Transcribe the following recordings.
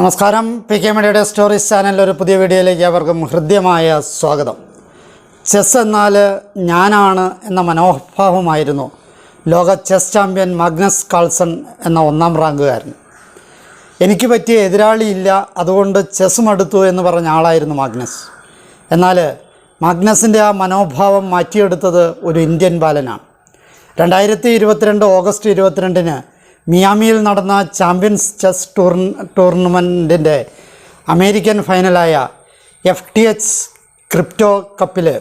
നമസ്കാരം. P K മീഡിയയുടെ stories ചാനലിൽ ഒരു പുതിയ വീഡിയോയിലേക്ക് അവർക്കും ഹൃദ്യമായ സ്വാഗതം. ചെസ് എന്നാൽ ഞാനാണ് എന്ന മനോഭാവമായിരുന്നു ലോക ചെസ് ചാമ്പ്യൻ മാഗ്നസ് കാൾസൺ എന്ന ഒന്നാം റാങ്കുകാരൻ. എനിക്ക് പറ്റിയ എതിരാളിയില്ല അതുകൊണ്ട് ചെസ് മടുത്തു എന്ന് പറഞ്ഞ ആളായിരുന്നു മാഗ്നസ്. എന്നാൽ മാഗ്നസിന്റെ ആ മനോഭാവം മാറ്റിയെടുത്തത് ഒരു ഇന്ത്യൻ ബാലനാണ്. രണ്ടായിരത്തി ഇരുപത്തിരണ്ട് ഓഗസ്റ്റ് ഇരുപത്തിരണ്ടിന് മിയാമിയിൽ നടന്ന ചാമ്പ്യൻസ് ചെസ് ടൂർ ടൂർണമെന്റിന്റെ അമേരിക്കൻ ഫൈനലായ എഫ് ടി എച്ച് ക്രിപ്റ്റോ കപ്പിൽ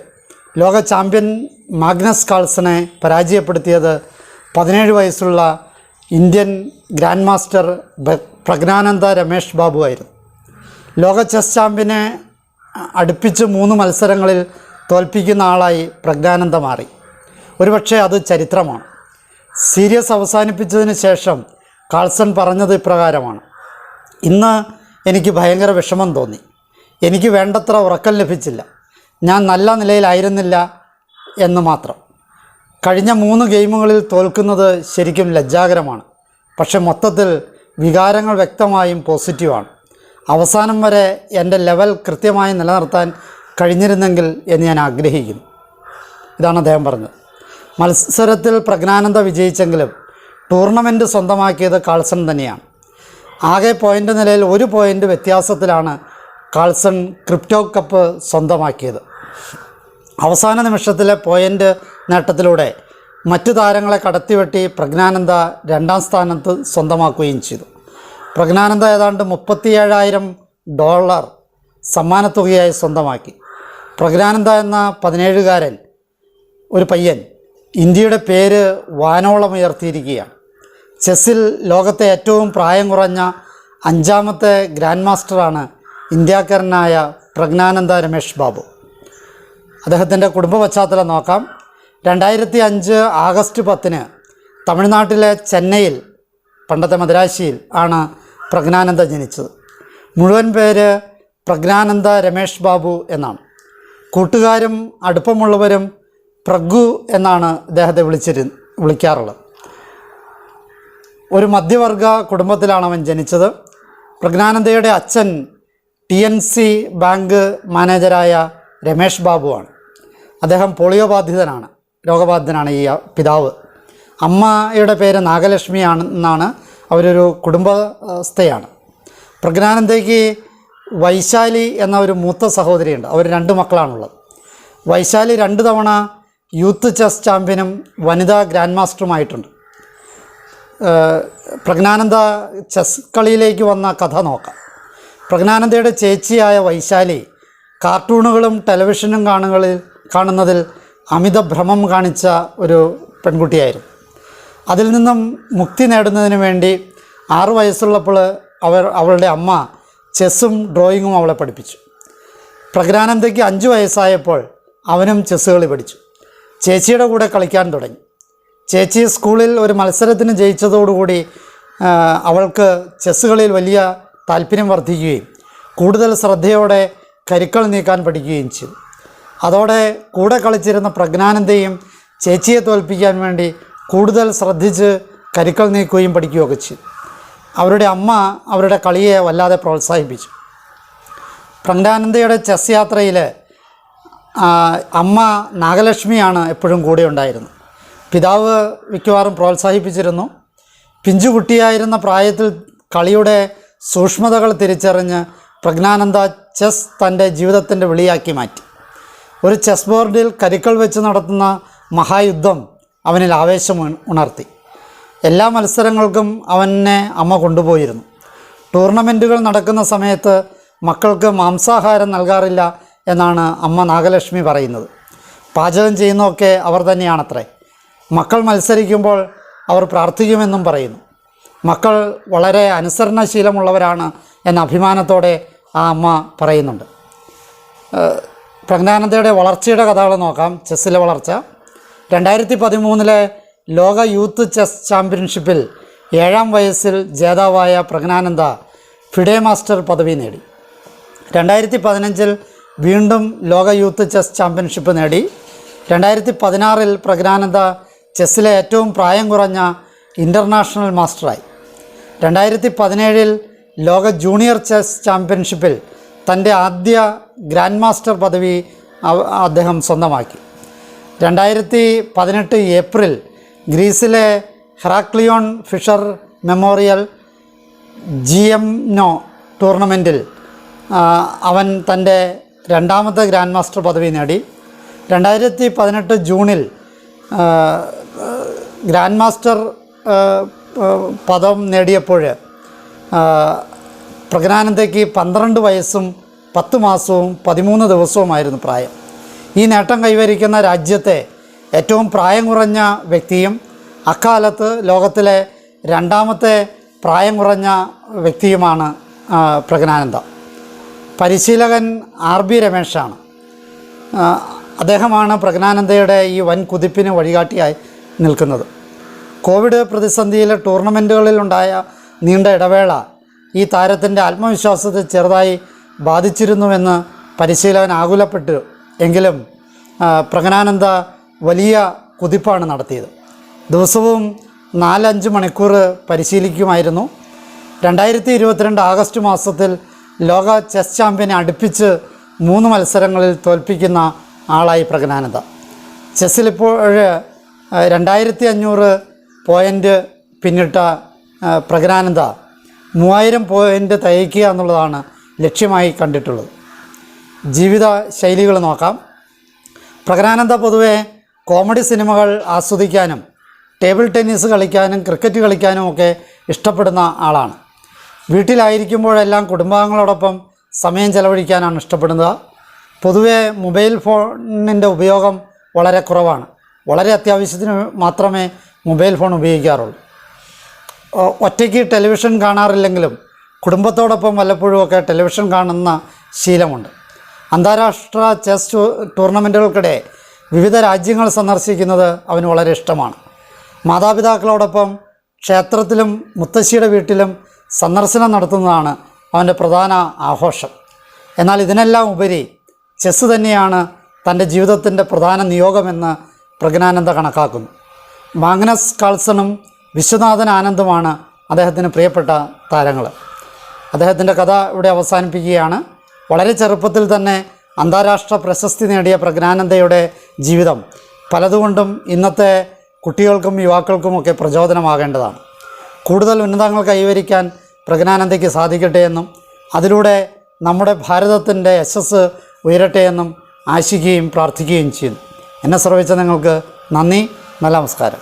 ലോക ചാമ്പ്യൻ മാഗ്നസ് കാൾസനെ പരാജയപ്പെടുത്തിയത് പതിനേഴ് വയസ്സുള്ള Indian grand master Praggnanandhaa Ramesh Babu ആയിരുന്നു. ലോക ചെസ് ചാമ്പ്യനെ അടുപ്പിച്ച് മൂന്ന് മത്സരങ്ങളിൽ തോൽപ്പിക്കുന്ന ആളായി പ്രജ്ഞാനന്ദ മാറി. ഒരുപക്ഷെ അത് ചരിത്രമാണ്. സീരീസ് അവസാനിപ്പിച്ചതിന് ശേഷം കാൾസൺ പറഞ്ഞത് ഇപ്രകാരമാണ്. ഇന്ന് എനിക്ക് ഭയങ്കര വിഷമം തോന്നി. എനിക്ക് വേണ്ടത്ര ഉറക്കം ലഭിച്ചില്ല. ഞാൻ നല്ല നിലയിലായിരുന്നില്ല എന്ന് മാത്രം. കഴിഞ്ഞ മൂന്ന് ഗെയിമുകളിൽ തോൽക്കുന്നത് ശരിക്കും ലജ്ജാകരമാണ്. പക്ഷെ മൊത്തത്തിൽ വികാരങ്ങൾ വ്യക്തമായും പോസിറ്റീവാണ്. അവസാനം വരെ എന്റെ ലെവൽ കൃത്യമായി നിലനിർത്താൻ കഴിഞ്ഞിരുന്നെങ്കിൽ എന്ന് ഞാൻ ആഗ്രഹിക്കുന്നു. ഇതാണ് അദ്ദേഹം പറഞ്ഞത്. മത്സരത്തിൽ പ്രജ്ഞാനന്ദ വിജയിച്ചെങ്കിലും ടൂർണമെന്റ് സ്വന്തമാക്കിയത് കാൾസൺ തന്നെയാണ്. ആകെ പോയിന്റ് നിലയിൽ ഒരു പോയിന്റ് വ്യത്യാസത്തിലാണ് കാൾസൺ ക്രിപ്റ്റോ കപ്പ് സ്വന്തമാക്കിയത്. അവസാന നിമിഷത്തിലെ പോയിന്റ് നേട്ടത്തിലൂടെ മറ്റു താരങ്ങളെ കടത്തിവെട്ടി പ്രജ്ഞാനന്ദ രണ്ടാം സ്ഥാനത്ത് സ്വന്തമാക്കുകയും ചെയ്തു. പ്രജ്ഞാനന്ദ ഏതാണ്ട് മുപ്പത്തിയേഴായിരം ഡോളർ സമ്മാനത്തുകയായി സ്വന്തമാക്കി. പ്രജ്ഞാനന്ദ എന്ന പതിനേഴുകാരൻ ഒരു പയ്യൻ ഇന്ത്യയുടെ പേര് വാനോളം ഉയർത്തിയിരിക്കുകയാണ് ചെസ്സിൽ ലോകത്തെ ഏറ്റവും പ്രായം കുറഞ്ഞ അഞ്ചാമത്തെ ഗ്രാൻഡ് മാസ്റ്ററാണ് ഇന്ത്യക്കാരനായ പ്രജ്ഞാനന്ദ രമേഷ് ബാബു. അദ്ദേഹത്തിന്റെ കുടുംബ പശ്ചാത്തലം നോക്കാം. രണ്ടായിരത്തി അഞ്ച് ആഗസ്റ്റ് പത്തിന് തമിഴ്നാട്ടിലെ ചെന്നൈയിൽ പണ്ടത്തെ മദ്രാശിയിൽ ആണ് പ്രജ്ഞാനന്ദ ജനിച്ചത്. മുഴുവൻ പേര് പ്രജ്ഞാനന്ദ രമേഷ് ബാബു എന്നാണ്. കൂട്ടുകാരും അടുപ്പമുള്ളവരും പ്രഗു എന്നാണ് അദ്ദേഹത്തെ വിളിച്ചിരു വിളിക്കാറുള്ളത്. ഒരു മധ്യവർഗ കുടുംബത്തിലാണ് അവൻ ജനിച്ചത്. പ്രജ്ഞാനന്ദയുടെ അച്ഛൻ ടി എൻ സി ബാങ്ക് മാനേജരായ രമേഷ് ബാബുവാണ്. അദ്ദേഹം പോളിയോ ബാധിതനാണ് രോഗബാധിതനാണ് ഈ പിതാവ്. അമ്മയുടെ പേര് നാഗലക്ഷ്മിയാണ് എന്നാണ് അവരൊരു കുടുംബസ്ഥയാണ്. പ്രജ്ഞാനന്ദയ്ക്ക് വൈശാലി എന്ന ഒരു മൂത്ത സഹോദരിയുണ്ട്. അവർ രണ്ട് മക്കളാണുള്ളത്. വൈശാലി രണ്ട് തവണ യൂത്ത് ചെസ് ചാമ്പ്യനും വനിതാ ഗ്രാൻഡ് മാസ്റ്ററുമായിട്ടുണ്ട്. പ്രജ്ഞാനന്ദ ചെസ് കളിയിലേക്ക് വന്ന കഥ നോക്കാം. പ്രജ്ഞാനന്ദയുടെ ചേച്ചിയായ വൈശാലി കാർട്ടൂണുകളും ടെലിവിഷനും കാണുകളിൽ കാണുന്നതിൽ അമിത ഭ്രമം കാണിച്ച ഒരു പെൺകുട്ടിയായിരുന്നു. അതിൽ നിന്നും മുക്തി നേടുന്നതിന് വേണ്ടി ആറു വയസ്സുള്ളപ്പോൾ അവർ അവളുടെ അമ്മ ചെസ്സും ഡ്രോയിങ്ങും അവളെ പഠിപ്പിച്ചു. പ്രജ്ഞാനന്ദയ്ക്ക് അഞ്ച് വയസ്സായപ്പോൾ അവനും ചെസ്സ് കളി പഠിച്ചു. ചേച്ചിയുടെ കൂടെ കളിക്കാൻ തുടങ്ങി. ചേച്ചി സ്കൂളിൽ ഒരു മത്സരത്തിന് ജയിച്ചതോടുകൂടി അവൾക്ക് ചെസ്സ് കളിയിൽ വലിയ താല്പര്യം വർദ്ധിക്കുകയും കൂടുതൽ ശ്രദ്ധയോടെ കരുക്കൾ നീക്കാൻ പഠിക്കുകയും ചെയ്തു. അതോടെ കൂടെ കളിച്ചിരുന്ന പ്രജ്ഞാനന്ദയും ചേച്ചിയെ തോൽപ്പിക്കാൻ വേണ്ടി കൂടുതൽ ശ്രദ്ധിച്ച് കരുക്കൾ നീക്കുകയും പഠിക്കുകയൊക്കെ ചെയ്തു. അവരുടെ അമ്മ അവരുടെ കളിയെ വല്ലാതെ പ്രോത്സാഹിപ്പിച്ചു. പ്രജ്ഞാനന്ദയുടെ ചെസ് യാത്രയിൽ അമ്മ നാഗലക്ഷ്മിയാണ് എപ്പോഴും കൂടെ ഉണ്ടായിരുന്നത്. പിതാവ് മിക്കവാറും പ്രോത്സാഹിപ്പിച്ചിരുന്നു. പിഞ്ചുകുട്ടിയായിരുന്ന പ്രായത്തിൽ കളിയുടെ സൂക്ഷ്മതകൾ തിരിച്ചറിഞ്ഞ് പ്രജ്ഞാനന്ദ ചെസ് തന്റെ ജീവിതത്തിന്റെ വിളിയാക്കി മാറ്റി. ഒരു ചെസ് ബോർഡിൽ കരുക്കൾ വെച്ച് നടത്തുന്ന മഹായുദ്ധം അവനിൽ ആവേശം ഉണർത്തി. എല്ലാ മത്സരങ്ങൾക്കും അവനെ അമ്മ കൊണ്ടുപോയിരുന്നു. ടൂർണമെന്റുകൾ നടക്കുന്ന സമയത്ത് മക്കൾക്ക് മാംസാഹാരം നൽകാറില്ല എന്നാണ് അമ്മ നാഗലക്ഷ്മി പറയുന്നത്. പാചകം ചെയ്യുന്നതൊക്കെ അവർ തന്നെയാണത്രേ. മക്കൾ മത്സരിക്കുമ്പോൾ അവർ പ്രാർത്ഥിക്കുമെന്നും പറയുന്നു. മക്കൾ വളരെ അനുസരണശീലമുള്ളവരാണ് എന്ന അഭിമാനത്തോടെ ആ അമ്മ പറയുന്നുണ്ട്. പ്രജ്ഞാനന്ദയുടെ വളർച്ചയുടെ കഥകൾ നോക്കാം. ചെസ്സിലെ വളർച്ച. രണ്ടായിരത്തി പതിമൂന്നിലെ ലോക യൂത്ത് ചെസ് ചാമ്പ്യൻഷിപ്പിൽ ഏഴാം വയസ്സിൽ ജേതാവായ പ്രജ്ഞാനന്ദ ഫിഡെ മാസ്റ്റർ പദവി നേടി. രണ്ടായിരത്തി പതിനഞ്ചിൽ വീണ്ടും ലോക യൂത്ത് ചെസ് ചാമ്പ്യൻഷിപ്പ് നേടി. രണ്ടായിരത്തി പതിനാറിൽ പ്രജ്ഞാനന്ദ ചെസ്സിലെ ഏറ്റവും പ്രായം കുറഞ്ഞ ഇന്റർനാഷണൽ മാസ്റ്ററായി. രണ്ടായിരത്തി പതിനേഴിൽ ലോക ജൂനിയർ ചെസ് ചാമ്പ്യൻഷിപ്പിൽ തന്റെ ആദ്യ ഗ്രാൻഡ് മാസ്റ്റർ പദവി അദ്ദേഹം സ്വന്തമാക്കി. രണ്ടായിരത്തി പതിനെട്ട് ഏപ്രിൽ ഗ്രീസിലെ Heraklion Fischer memorial G M no ടൂർണമെന്റിൽ അവൻ തന്റെ രണ്ടാമത്തെ ഗ്രാൻഡ് മാസ്റ്റർ പദവി നേടി. രണ്ടായിരത്തി പതിനെട്ട് ജൂണിൽ ഗ്രാൻഡ് മാസ്റ്റർ പദം നേടിയപ്പോൾ പ്രജ്ഞാനന്ദയ്ക്ക് പന്ത്രണ്ട് വയസ്സും പത്ത് മാസവും പതിമൂന്ന് ദിവസവുമായിരുന്നു പ്രായം. ഈ നേട്ടം കൈവരിക്കുന്ന രാജ്യത്തെ ഏറ്റവും പ്രായം കുറഞ്ഞ വ്യക്തിയും അക്കാലത്ത് ലോകത്തിലെ രണ്ടാമത്തെ പ്രായം കുറഞ്ഞ വ്യക്തിയുമാണ് പ്രജ്ഞാനന്ദ പരിശീലകൻ ആർ ബി രമേശാണ്. അദ്ദേഹമാണ് പ്രജ്ഞാനന്ദയുടെ ഈ വൻ കുതിപ്പിന് വഴികാട്ടിയായി നിൽക്കുന്നത്. കോവിഡ് പ്രതിസന്ധിയിലെ ടൂർണമെന്റുകളിലുണ്ടായ നീണ്ട ഇടവേള ഈ താരത്തിന്റെ ആത്മവിശ്വാസത്തെ ചെറുതായി ബാധിച്ചിരുന്നുവെന്ന് പരിശീലകൻ ആകുലപ്പെട്ടു എങ്കിലും പ്രജ്ഞാനന്ദ വലിയ കുതിപ്പാണ് നടത്തിയത്. ദിവസവും നാലഞ്ച് മണിക്കൂർ പരിശീലിക്കുമായിരുന്നു. രണ്ടായിരത്തി ഇരുപത്തിരണ്ട് ആഗസ്റ്റ് മാസത്തിൽ ലോക ചെസ് ചാമ്പ്യനെ അടുപ്പിച്ച് മൂന്ന് മത്സരങ്ങളിൽ തോൽപ്പിക്കുന്ന ആളായി പ്രജ്ഞാനന്ദ ചെസ്സിലിപ്പോൾ രണ്ടായിരത്തി അഞ്ഞൂറ് പോയിന്റ് പിന്നിട്ട പ്രജ്ഞാനന്ദ മൂവായിരം പോയിന്റ് തയ്ക്കുക എന്നുള്ളതാണ് ലക്ഷ്യമായി കണ്ടിട്ടുള്ളത്. ജീവിത ശൈലികൾ നോക്കാം. പ്രജ്ഞാനന്ദ പൊതുവെ കോമഡി സിനിമകൾ ആസ്വദിക്കാനും ടേബിൾ ടെന്നീസ് കളിക്കാനും ക്രിക്കറ്റ് കളിക്കാനും ഒക്കെ ഇഷ്ടപ്പെടുന്ന ആളാണ്. വീട്ടിലായിരിക്കുമ്പോഴെല്ലാം കുടുംബാംഗങ്ങളോടൊപ്പം സമയം ചെലവഴിക്കാനാണ് ഇഷ്ടപ്പെടുന്നത്. പൊതുവെ മൊബൈൽ ഫോണിന്റെ ഉപയോഗം വളരെ കുറവാണ്. വളരെ അത്യാവശ്യത്തിന് മാത്രമേ മൊബൈൽ ഫോൺ ഉപയോഗിക്കാറുള്ളൂ. ഒറ്റയ്ക്ക് ടെലിവിഷൻ കാണാറില്ലെങ്കിലും കുടുംബത്തോടൊപ്പം വല്ലപ്പോഴുമൊക്കെ ടെലിവിഷൻ കാണുന്ന ശീലമുണ്ട്. അന്താരാഷ്ട്ര ചെസ് ടൂർണമെന്റുകൾക്കിടെ വിവിധ രാജ്യങ്ങൾ സന്ദർശിക്കുന്നത് അവന് വളരെ ഇഷ്ടമാണ്. മാതാപിതാക്കളോടൊപ്പം ക്ഷേത്രത്തിലും മുത്തശ്ശിയുടെ വീട്ടിലും സന്ദർശനം നടത്തുന്നതാണ് അവന്റെ പ്രധാന ആഘോഷം. എന്നാൽ ഇതിനെല്ലാം ഉപരി ചെസ്സ് തന്നെയാണ് തന്റെ ജീവിതത്തിന്റെ പ്രധാന നിയോഗമെന്ന് പ്രജ്ഞാനന്ദ കണക്കാക്കുന്നു. മാഗ്നസ് കാൾസണും വിശ്വനാഥൻ ആനന്ദുമാണ് അദ്ദേഹത്തിന് പ്രിയപ്പെട്ട താരങ്ങൾ. അദ്ദേഹത്തിന്റെ കഥ ഇവിടെ അവസാനിപ്പിക്കുകയാണ്. വളരെ ചെറുപ്പത്തിൽ തന്നെ അന്താരാഷ്ട്ര പ്രശസ്തി നേടിയ പ്രജ്ഞാനന്ദയുടെ ജീവിതം പലതുകൊണ്ടും ഇന്നത്തെ കുട്ടികൾക്കും യുവാക്കൾക്കുമൊക്കെ പ്രചോദനമാകേണ്ടതാണ്. കൂടുതൽ ഉന്നതങ്ങൾ കൈവരിക്കാൻ പ്രജ്ഞാനന്ദയ്ക്ക് സാധിക്കട്ടെ എന്നും അതിലൂടെ നമ്മുടെ ഭാരതത്തിന്റെ യശസ് ഉയരട്ടെ എന്നും ആശിക്കുകയും പ്രാർത്ഥിക്കുകയും ചെയ്യുന്നു. എന്നെ ശ്രവിച്ച നിങ്ങൾക്ക് നന്ദി നല്ല നമസ്കാരം.